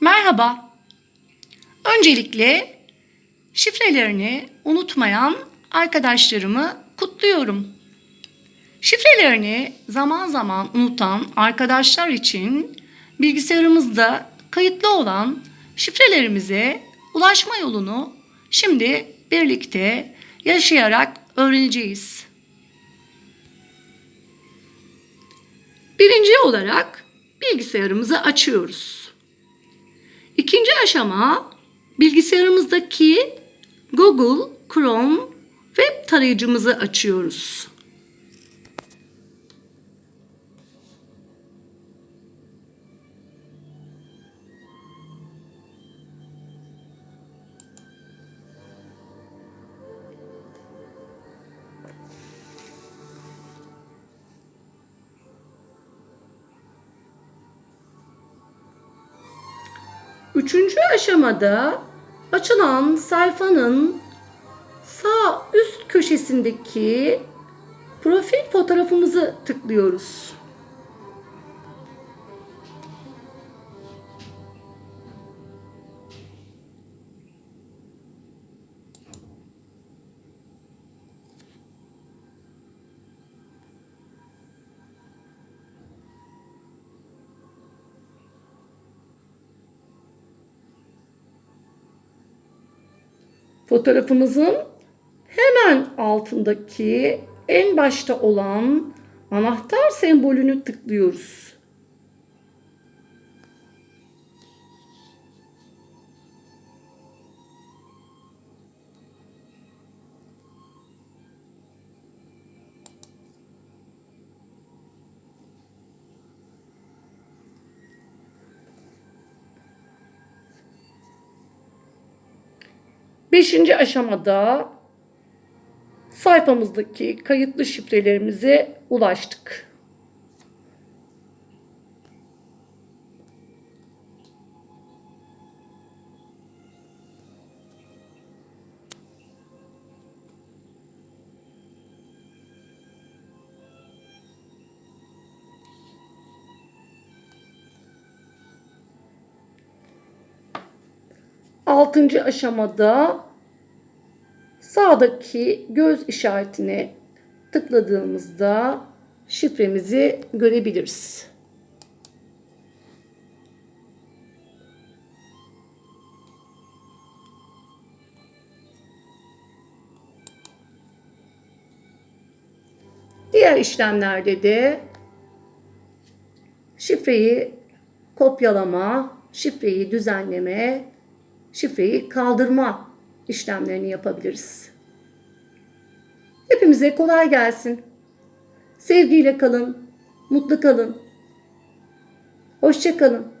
Merhaba. Öncelikle şifrelerini unutmayan arkadaşlarımı kutluyorum. Şifrelerini zaman zaman unutan arkadaşlar için bilgisayarımızda kayıtlı olan şifrelerimize ulaşma yolunu şimdi birlikte yaşayarak öğreneceğiz. Birinci olarak bilgisayarımızı açıyoruz. İkinci aşama bilgisayarımızdaki Google Chrome web tarayıcımızı açıyoruz. Üçüncü aşamada açılan sayfanın sağ üst köşesindeki profil fotoğrafımızı tıklıyoruz. Fotoğrafımızın hemen altındaki en başta olan anahtar sembolünü tıklıyoruz. Beşinci aşamada sayfamızdaki kayıtlı şifrelerimize ulaştık. Altıncı aşamada sağdaki göz işaretine tıkladığımızda şifremizi görebiliriz. Diğer işlemlerde de şifreyi kopyalama, şifreyi düzenleme, şifreyi kaldırma işlemlerini yapabiliriz. Hepimize kolay gelsin. Sevgiyle kalın, mutlu kalın. Hoşça kalın.